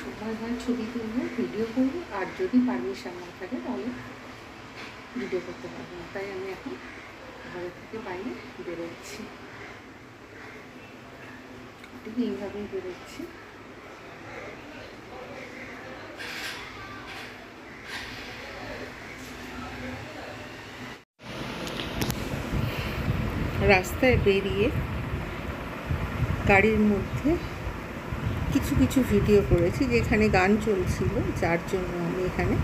সময় হয় ছবি তুলবো ভিডিও করব, আর যদি পারমিশন না থাকে তাহলে ভিডিও করতে পারব না। তাই আমি এখন ঘরের থেকে বাইরে বেরোচ্ছি। ঠিক এইভাবেই বেরোচ্ছি। রাস্তায় বেরিয়ে গাড়ির মধ্যে কিছু কিছু ভিডিও করেছি যেখানে গান চলছিল, যার জন্য আমি এখানে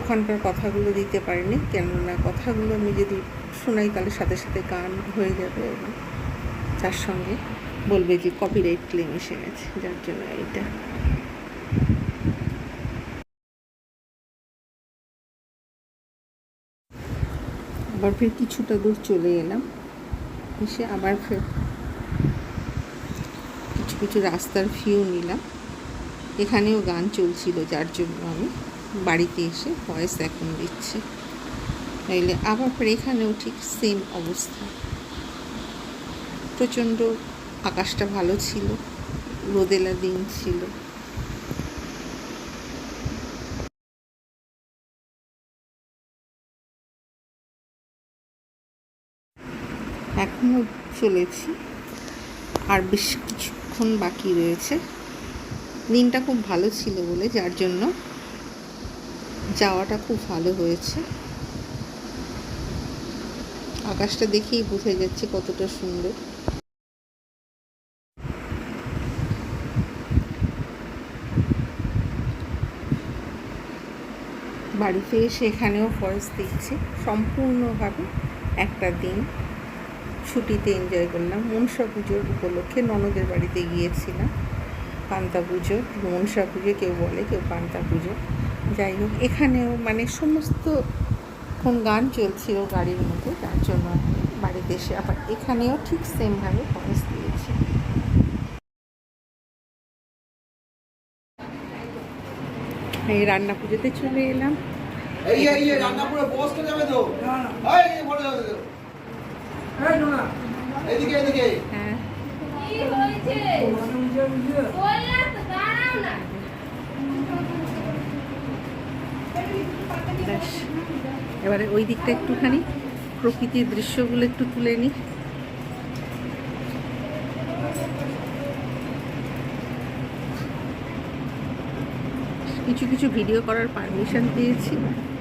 ওখানকার কথাগুলো দিতে পারিনি, কেননা কথাগুলো আমি যদি শোনাই তাহলে সাথে সাথে গান হয়ে যাবে এবং তার সঙ্গে বলবে যে কপিরাইট ক্লেম এসে গেছে, যার জন্য এটা আবার ফের কিছুটা দূর চলে এলাম, এসে আবার ফের কিছু কিছু রাস্তার ভিউ নিলাম। এখানেও গান চলছিল, যার জন্য আমি বাড়িতে এসে ভয়েস এখন দিচ্ছি। তাইলে আবার এখানেও ঠিক সেম অবস্থা। প্রচণ্ড আকাশটা ভালো ছিল, রোদেলা দিন ছিল। এখনও চলেছি। আর বেশ কিছুক্ষণ বাকি রয়েছে। দিনটা খুব ভালো ছিল বলে, যার জন্য যাওয়াটা খুব ভালো হয়েছে। আকাশটা দেখেই বোঝা যাচ্ছে কতটা সুন্দর। বাড়িতে এসে এখানেও ফরেস্ট দিচ্ছি সম্পূর্ণভাবে একটা দিন। ছুটিতে এনজয় করলাম। মনসা পুজোর উপলক্ষে ননদের বাড়িতে গিয়েছিলাম। পান্তা পুজো মনসা পুজো কেউ বলে কেউ পান্তা পুজো। যাই হোক এখানেও মানে সমস্ত কোন গান চলছিল গাড়ির মধ্যে তার জন্য বাড়িতে এসে আবার এখানেও ঠিক সেমভাবে খরচ দিয়েছি। এই রান্না পুজোতে চলে এলাম। এই এই এই রান্নাপুরে বসতে যাবে তো এই এই বলে যাবে তো এই নোনা, এদিকে এদিকে। হ্যাঁ। কি হয়েছে? বুঝে বুঝে। বললাম তো দাঁড়াও না ব্যাস এবারে ওই দিকটা একটুখানি প্রকৃতির দৃশ্যগুলো একটু তুলে নিই কিছু কিছু ভিডিও করার পারমিশন পেয়েছি।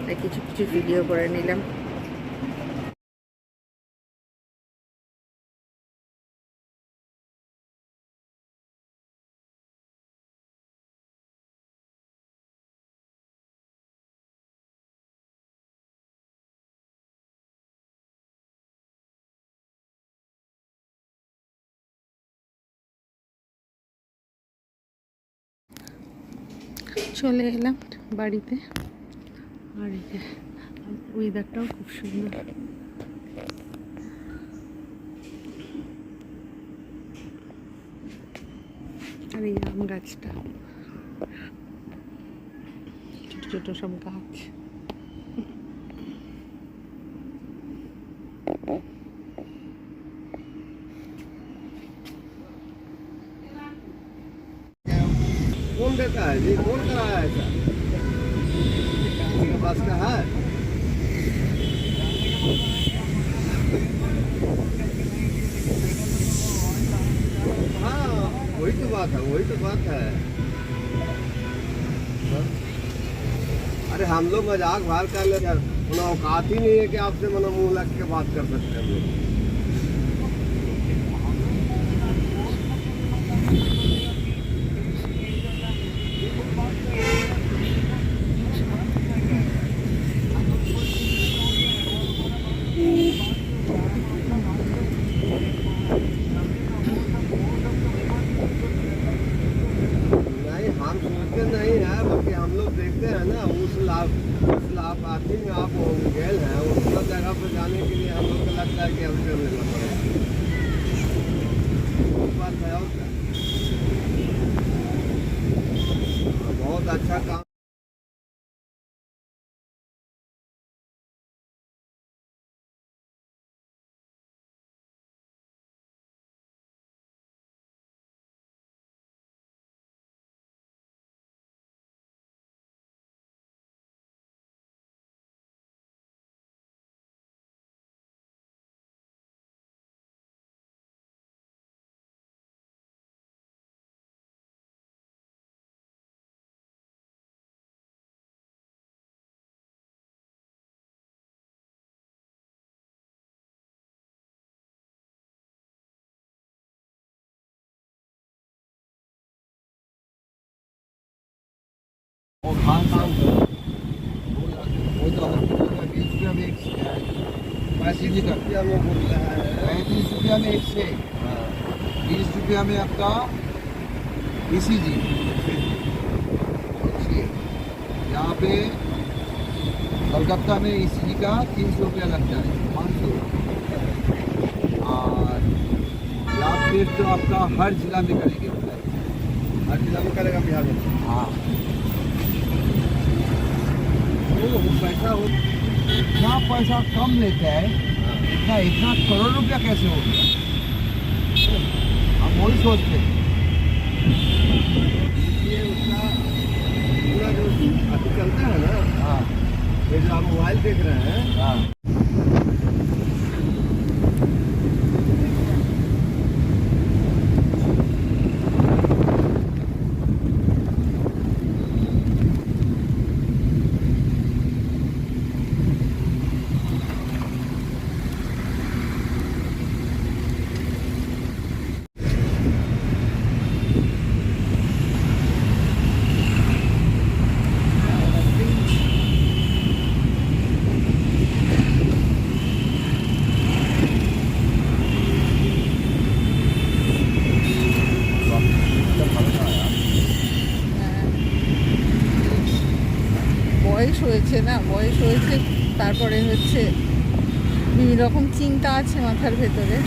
তাই কিছু কিছু ভিডিও করে নিলাম। চলে এলাম বাড়িতে। আর এই ওয়েদারটাও খুব সুন্দর। আর এই আম গাছটা। ছোট ছোট সব গাছ। कौन देता है? ये कौन कराया है ऐसा? पास का है। हाँ वही तो बात है, वही तो बात है। अरे, हम लोग मज़ाक भार कर लेते हैं। औकात ही नहीं है कि आपसे मनो मुँह लग के बात कर सकते हैं। हम लोग नहीं हम सोचते नहीं है बल्कि हम लोग देखते हैं ना उस लाभ उस लाभ आती में आप गेल हैं उस जगह पर जाने के लिए हम लोग को लगता है कि हमसे लेना पड़ेगा वो बात है और क्या बहुत अच्छा काम और खान साहब वो तो बीस रुपया में एक पैंतीस रुपया में है पैंतीस रुपया में एक से। बीस रुपया में आपका ई सी जी यहाँ पे कलकत्ता में ई सी जी का तीन सौ रुपया लगता है पाँच सौ। और यहाँ पे तो आपका हर जिला में करेंगे। हर जिला में करेगा बिहार में? हाँ। पैसा हो इतना पैसा कम लेता है इतना इतना करोड़ रुपया कैसे हो गया? हम वही सोचते हैं। उसका पूरा जो चलता है ना हाँ। ये जो आप मोबाइल देख रहे हैं हाँ। হয়েছে না বয়স হয়েছে তারপরে হচ্ছে বিভিন্ন রকম চিন্তা আছে মাথার ভেতরে।